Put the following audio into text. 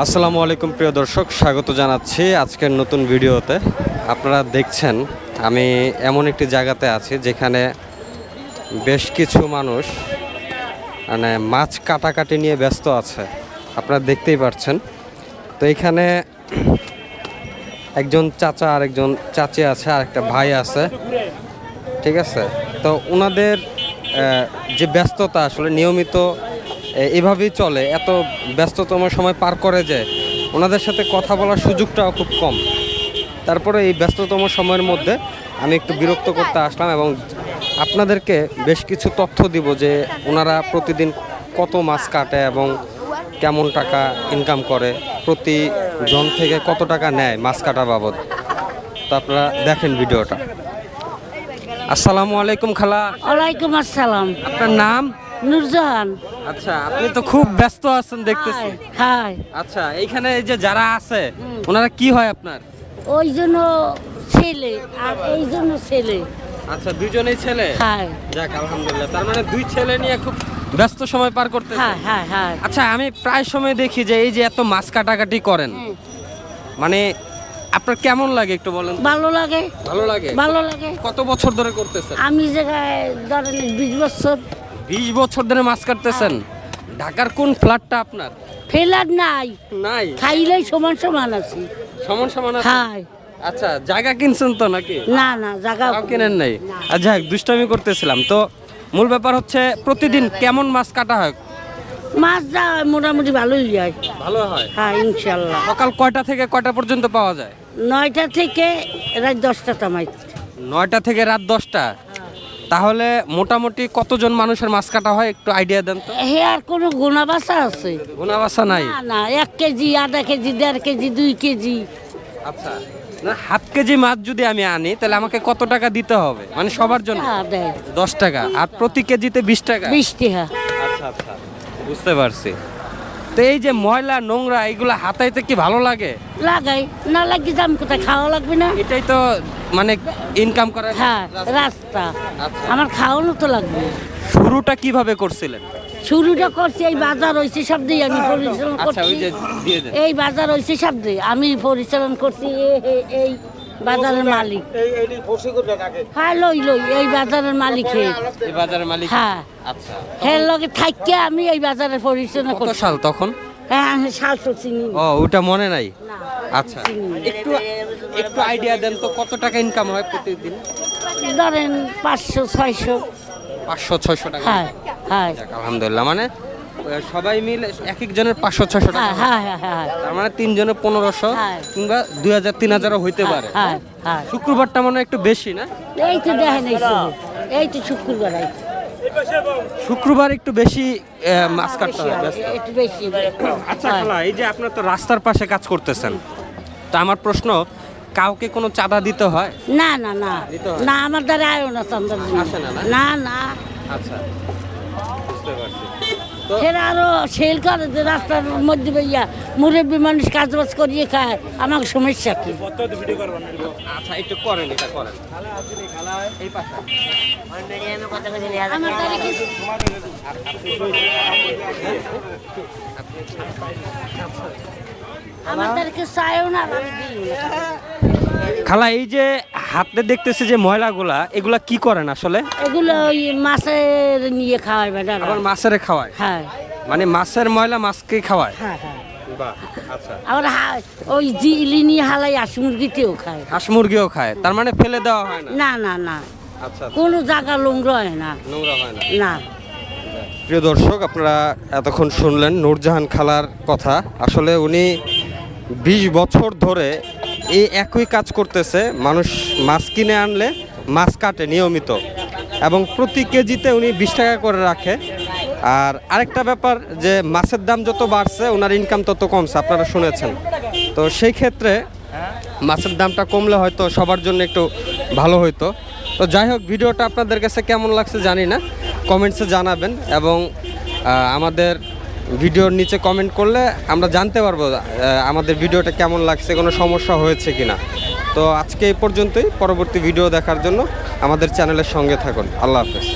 আসসালামু আলাইকুম প্রিয় দর্শক, স্বাগত জানাচ্ছি আজকের নতুন ভিডিওতে। আপনারা দেখছেন, আমি এমন একটি জায়গাতে আছি যেখানে বেশ কিছু মানুষ মানে মাছ কাটাকাটি নিয়ে ব্যস্ত আছে। আপনারা দেখতেই পাচ্ছেন তো এখানে একজন চাচা আর একজন চাচি আছে, আর একটা ভাই আছে। ঠিক আছে? তো ওনাদের যে ব্যস্ততা আসলে নিয়মিত এভাবেই চলে এত ব্যস্ততম সময় পার করে যে ওনাদের সাথে কথা বলার সুযোগটাও খুব কম। তারপরে এই ব্যস্ততম সময়ের মধ্যে আমি একটু বিরক্ত করতে আসলাম এবং আপনাদেরকে বেশ কিছু তথ্য দিব যে ওনারা প্রতিদিন কত মাছ কাটে এবং কেমন টাকা ইনকাম করে প্রতি জন থেকে কত টাকা নেয় মাছ কাটা বাবদ। তো আপনারা দেখেন ভিডিওটা। আসসালামু আলাইকুম খালা। ওয়ালাইকুম আসসালাম। আপনার নাম? নুরজাহান। আচ্ছা আপনি তো খুব ব্যস্ত আছেন দেখতেছি। হাই আচ্ছা এইখানে এই যে যারা আছে ওনারা কি হয় আপনার? ওই জন্য ছেলে আর এই জন্য ছেলে। আচ্ছা দুইজনেই ছেলে? হাই। যাক আলহামদুলিল্লাহ। তার মানে দুই ছেলে নিয়ে খুব ব্যস্ত সময় পার করতে হ্যাঁ হ্যাঁ হ্যাঁ আচ্ছা আমি প্রায় সময় দেখি যে এই যে এত মাছ কাটাকাটি করেন। মানে আপনার কেমন লাগে একটু বলেন? ভালো লাগে। ভালো লাগে? ভালো লাগে। কত বছর ধরে করতেছেন? আমি জায়গায় ধরেন বিশ বছর বিশ বছর ধরে মাছ কাটতেছেন। ঢাকার কোন ফ্ল্যাটটা আপনার? ফেলার নাই। নাই? খাইলেই সমান সমান আছি। সমান সমান আছে? হ্যাঁ আচ্ছা জায়গা কিনছেন তো নাকি? না না জায়গা কেনেন নাই? আচ্ছা দুষ্টামি করতেছিলাম। তো মূল ব্যাপার হচ্ছে প্রতিদিন কেমন মাছ কাটা হয়? মাছ যা মোটামুটি ভালোই যায় ভালো হয়? হ্যাঁ ইনশাল্লাহ। সকাল কয়টা থেকে কয়টা পর্যন্ত পাওয়া যায়? নয়টা থেকে রাত দশটা তামাই নয়টা থেকে রাত দশটা? তাহলে মোটামুটি কতজন মানুষের মাছ কাটা হয়? একটু আইডিয়া দেন তো। হে আর কোনো গুণা বাসা আছে? গুণাবাসা নাই? না না এক কেজি আধা কেজি দেড় কেজি দুই কেজি। আচ্ছা না হাফ কেজি মাছ যদি আমি আনি তাহলে আমাকে কত টাকা দিতে হবে? মানে সবার জন্য? দশ টাকা আর প্রতি কেজিতে বিশ টাকা? বিশ টাকা। আচ্ছা আচ্ছা বুঝতে পারছি। তো এই যে ময়লা নোংরা এগুলো হাতাইতে কি ভালো লাগে? লাগাই না লাগি দাম কোথায় খাওয়া লাগবে না। এটাই তো মানে ইনকাম করার হ্যাঁ রাস্তা। আচ্ছা। আমার খাওয়ানো তো লাগবে। শুরুটা কীভাবে করছিলেন? শুরুটা করছি এই বাজার হয়েছে সব দিয়ে আমি পরিচালনা আচ্ছা করছি। যে দিয়ে দেন। এই বাজার হয়েছে সব দিয়ে। আমি পরিচালন করছি এই বাজারের মালিক। হ্যাঁ লই লই এই বাজারের মালিক এই বাজারের মালিক? হ্যাঁ। আচ্ছা হ্যাঁ লগে থাককে আমি এই বাজারের পরিচালনা কত করছি। সাল তখন? হ্যাঁ আমি শাল তো চিনি। ও ওটা মনে নাই? আচ্ছা। একটু একটু আইডিয়া দেন তো কত টাকা ইনকাম হয় প্রতিদিন? ধরেন পাঁচশো ছয়শো। পাঁচশো ছয়শো টাকা। হ্যাঁ হ্যাঁ। আলহামদুলিল্লাহ। মানে সবাই মিলে এক একজনের পাঁচশো ছয়শো টাকা। হ্যাঁ হ্যাঁ তার মানে তিনজনের পনেরোশো। কিংবা দুই হাজার তিন হাজারও হইতে পারে। হ্যাঁ হ্যাঁ। শুক্রবারটা মনে একটু বেশি না? এই তো দেখেন এই তো শুক্রবার। শুক্রবার একটু বেশি আহ, মাছ কাটতে হয় একটু বেশি আচ্ছা খালা এই যে আপনার তো রাস্তার পাশে কাজ করতেছেন তা আমার প্রশ্ন কাউকে কোনো চাঁদা দিতে হয়? না না না। না আমার দ্বারা আয়ো না চন্দন না, না? না না। আচ্ছা বুঝতে পারছি। ফের আরও সেল করে যে রাস্তার মধ্যে বইয়া মুরব্বী মানুষ কাজ বাজ করিয়ে খায় আমার সমস্যা কি? আচ্ছা একটু করেন এটা করেন। আমার না। খালা এই যে হাতে দেখতেছে যে ময়লাগুলা এগুলা কি করেন আসলে? এগুলো ওই মাছের নিয়ে খাওয়ায় বেটা আবার মাছের খাওয়ায়? হ্যাঁ। মানে মাছের ময়লা মাছকে খাওয়ায়? হ্যাঁ হ্যাঁ। বাহ আচ্ছা। আবার হা- ওই জিলি নিয়ে হালাই হাঁস মুরগিতেও খায়। হাঁস মুরগিও খায় তার মানে ফেলে দেওয়া হয় না? না না না। আচ্ছা কোনো জায়গা লোংরা হয় না। নোংরা হয় না। না। প্রিয় দর্শক আপনারা এতক্ষণ শুনলেন নূরজাহান খালার কথা। আসলে উনি বিশ বছর ধরে এই একই কাজ করতেছে, মানুষ মাছ কিনে আনলে মাছ কাটে নিয়মিত। এবং প্রতি কেজিতে উনি বিশ টাকা করে রাখে। আর আরেকটা ব্যাপার যে মাছের দাম যত বাড়ছে ওনার ইনকাম তত কমছে, আপনারা শুনেছেন। তো সেই ক্ষেত্রে মাছের দামটা কমলে হয়তো সবার জন্য একটু ভালো হইতো। তো যাই হোক, ভিডিওটা আপনাদের কাছে কেমন লাগছে জানি না। কমেন্টসে জানাবেন এবং আমাদের ভিডিওর নিচে কমেন্ট করলে আমরা জানতে পারব আমাদের ভিডিওটা কেমন লাগছে, কোনো সমস্যা হয়েছে কিনা। তো আজকে এই পর্যন্তই, পরবর্তী ভিডিও দেখার জন্য আমাদের চ্যানেলের সঙ্গে থাকুন। আল্লাহ হাফেজ।